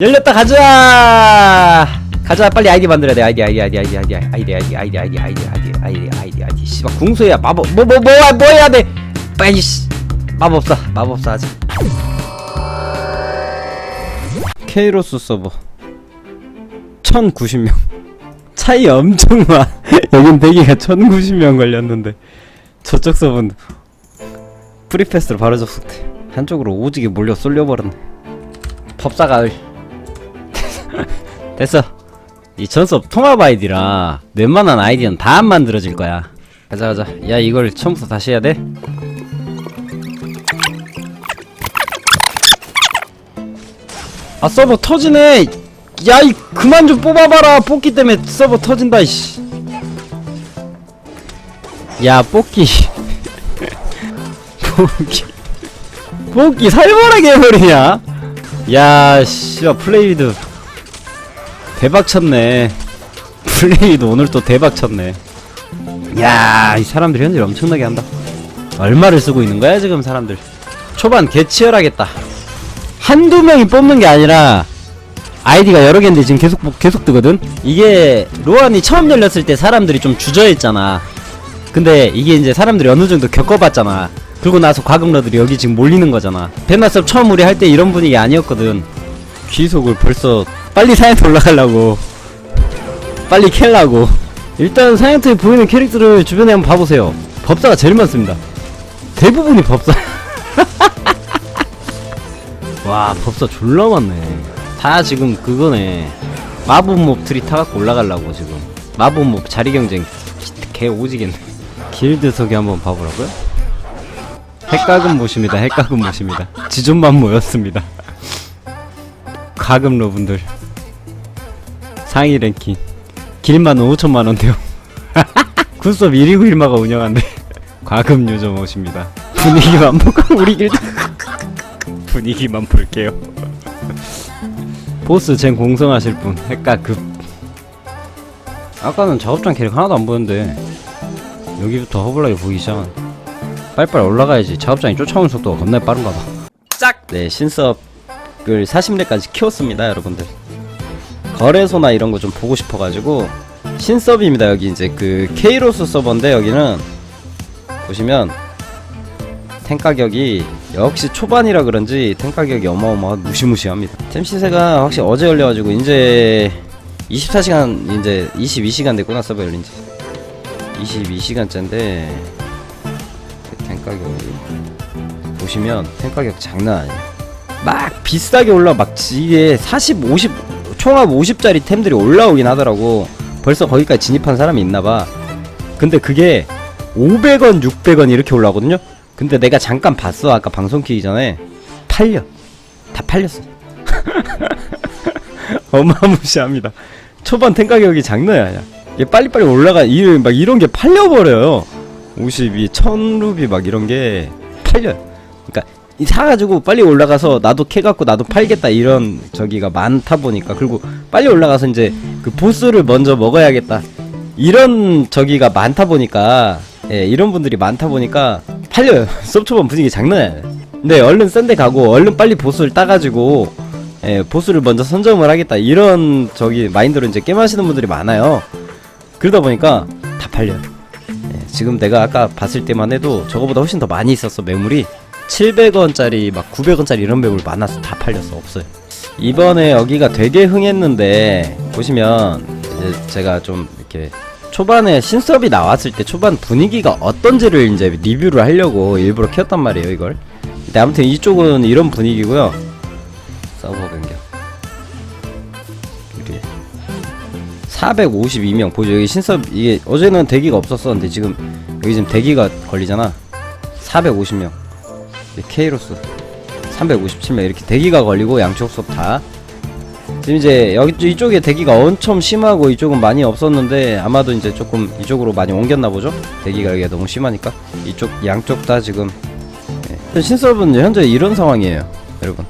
열렸다 가자 가자 빨리 아이디 만들어야 돼 아이디 아이디 아이디 아이디 아이디 아이디 아이디 아이디 아이디 아이디 아이디 아이디 아이디 씨발 궁소야 마법 뭐 뭐뭐뭐 해야 돼 빨리 씨 마법사 마법사 하자 케이로스 서버 1090명 차이 엄청 나 여긴 대기가 1090명 걸렸는데 저쪽 서버는 프리패스로 바로 접속돼 한쪽으로 오지게 몰려 쏠려버렸네 법사 가 됐어. 이 전섭 통합 아이디라 웬만한 아이디는 다 안 만들어질 거야. 가자 가자. 야 이걸 처음부터 다시 해야 돼? 아 서버 터지네. 야이 그만 좀 뽑아봐라. 뽑기 때문에 서버 터진다 이씨. 야 뽑기. 뽑기. 뽑기 살벌하게 해버리냐? 야 씨발 플레이드 대박 쳤네. 플레이도 오늘 또 대박 쳤네. 야 이 사람들 현질 엄청나게 한다. 얼마를 쓰고 있는 거야 지금 사람들? 초반 개 치열하겠다. 한두 명이 뽑는 게 아니라 아이디가 여러 개인데 지금 계속 뽑- 계속 뜨거든? 이게 로안이 처음 열렸을 때 사람들이 좀 주저했잖아. 근데 이게 이제 사람들이 어느 정도 겪어봤잖아. 그러고 나서 과금러들이 여기 지금 몰리는 거잖아. 베나섭 처음 우리 할 때 이런 분위기 아니었거든. 귀속을 벌써 빨리 사이언트 올라가려고. 빨리 캘라고. 일단 사이언트에 보이는 캐릭터를 주변에 한번 봐보세요. 법사가 제일 많습니다. 대부분이 법사. 와 법사 졸라 많네. 다 지금 그거네. 마법 몹들이 타갖고 올라가려고 지금. 마법 몹 자리 경쟁. 개 오지겠네. 길드 소개 한번 봐보라고요? 핵가금 모십니다. 핵가금 모십니다. 지존만 모였습니다. 가금 러분들 상위 랭킹. 길만 5천만원대요. 군섭 1위구 1마가 운영한대 과금 요정 오십니다. 분위기만 보고 우리 길드 분위기만 볼게요. 보스 젠 공성하실 분 핵가급. 아까는 작업장 캐릭 하나도 안 보였는데 여기부터 허블라게 보기 시작한. 빨리빨리 올라가야지. 작업장이 쫓아오는 속도가 겁나 빠른가 봐. 짝! 네 신섭을 40레까지 키웠습니다 여러분들 거래소나 이런 거 좀 보고 싶어가지고 신서브입니다. 여기 이제 그 케이로스 서버인데 여기는 보시면 탱 가격이 역시 초반이라 그런지 탱 가격이 어마어마 무시무시합니다. 템 시세가 확실히 어제 열려가지고 이제 24시간 이제 22시간 됐구나 서버 열린 지. 22시간째인데 탱 가격이 보시면 탱 가격 장난 아니에요. 막 비싸게 올라 막 이게 40, 50 총합 50짜리 템들이 올라오긴 하더라고. 벌써 거기까지 진입한 사람이 있나봐. 근데 그게 500원 600원 이렇게 올라오거든요? 근데 내가 잠깐 봤어 아까 방송 키기 전에. 팔려. 다 팔렸어. 어마무시합니다. 초반 템 가격이 장난이 아니야. 이게 빨리빨리 올라가 이, 막 이런 게 팔려버려요. 52, 1000루비 막 이런 게 팔려요. 그러니까 이 사가지고 빨리 올라가서 나도 캐갖고 나도 팔겠다 이런 저기가 많다 보니까 그리고 빨리 올라가서 이제 그 보스를 먼저 먹어야겠다 이런 저기가 많다 보니까 예 이런 분들이 많다 보니까 팔려요. 섭초반 분위기 장난 근데 얼른 싼데 가고 얼른 빨리 보스를 따가지고 예 보스를 먼저 선점을 하겠다 이런 저기 마인드로 이제 게임하시는 분들이 많아요. 그러다 보니까 다 팔려요. 예, 지금 내가 아까 봤을 때만 해도 저거보다 훨씬 더 많이 있었어 매물이 700원짜리 막 900원짜리 이런 매물 많아서 다 팔렸어 없어요. 이번에 여기가 되게 흥했는데 보시면 이제 제가 좀 이렇게 초반에 신섭이 나왔을 때 초반 분위기가 어떤지를 이제 리뷰를 하려고 일부러 켰단 말이에요 이걸. 근데 아무튼 이쪽은 이런 분위기고요. 서버 변경. 이렇게 452명. 보죠. 여기 신섭 이게 어제는 대기가 없었었는데 지금 여기 지금 대기가 걸리잖아. 450명 K로스 357명 이렇게 대기가 걸리고 양쪽 수업 다. 지금 이제 여기 이쪽에 대기가 엄청 심하고 이쪽은 많이 없었는데 아마도 이제 조금 이쪽으로 많이 옮겼나 보죠? 대기가 여기가 너무 심하니까. 이쪽 양쪽 다 지금 예. 신섭은 현재 이런 상황이에요 여러분